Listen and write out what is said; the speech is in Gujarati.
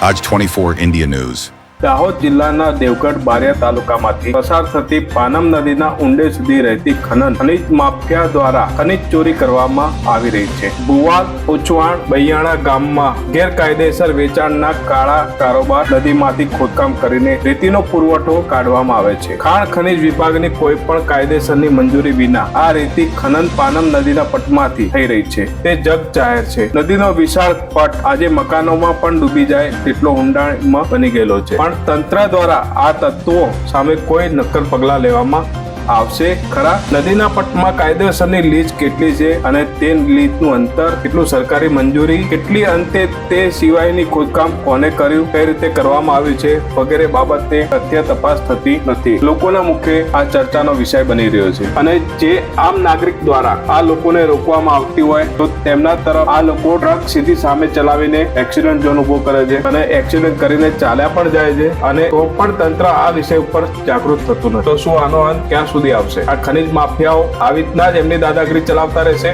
Aj24 India News. દાહોદ જિલ્લાના દેવગઢ બારિયા તાલુકામાંથી પસાર થતી પાનમ નદીના ઊંડે સુધી રહેતી ખનન ખનિજ માફિયા દ્વારા ખનિજ ચોરી કરવામાં આવી રહી છે. ભુવાલ ઉચવાણ, બૈયાણા ગામમાં ગેરકાયદેસર વેચાણના કાળા કારોબાર નદીમાંથી ખોદકામ કરીને રેતીનો પુરવઠો કાઢવામાં આવે છે. ખાણ ખનીજ વિભાગની કોઈ પણ કાયદેસરની મંજૂરી વિના આ રેતી ખનન પાનમ નદીના પટમાંથી થઈ રહી છે. તે જગ જાહેર છે. નદીનો વિશાળ પટ આજે મકાનોમાં પણ ડૂબી જાય તેટલો ઊંડાણમાં બની ગયેલો છે. પણ તંત્ર દ્વારા આ તત્વો સામે કોઈ નક્કર પગલાં લેવામાં આવશે. ખરા? નદીના પટમાં કાયદેસરની લીજ કેટલી છે અને તે લીજનું અંતર કેટલું? સરકારી મંજૂરી કેટલી? અંતે તે સિવાયની ખોદકામ કોને કર્યું? કઈ રીતે કરવામાં આવ્યું છે? વગેરે બાબતે તથ્ય તપાસ થતી નથી. લોકોના મુખે આ ચર્ચાનો વિષય બની રહ્યો છે. અને જે આમ નાગરિક દ્વારા આ લોકોને રોકવામાં આવતી હોય, તો તેમના તરફ આ લોકો ટ્રક સીધી સામે ચલાવીને એક્સિડન્ટ ઝોન ઊભો કરે છે અને એક્સિડન્ટ કરીને ચાલ્યા પણ જાય છે અને તો પણ તંત્ર આ વિષય ઉપર જાગૃત થતું નથી. તો શું આનો અંત ક્યાં સુધી આવશે. આ ખનીજ માફિયાઓ આવી રીતના જ એમની દાદાગીરી ચલાવતા રહેશે.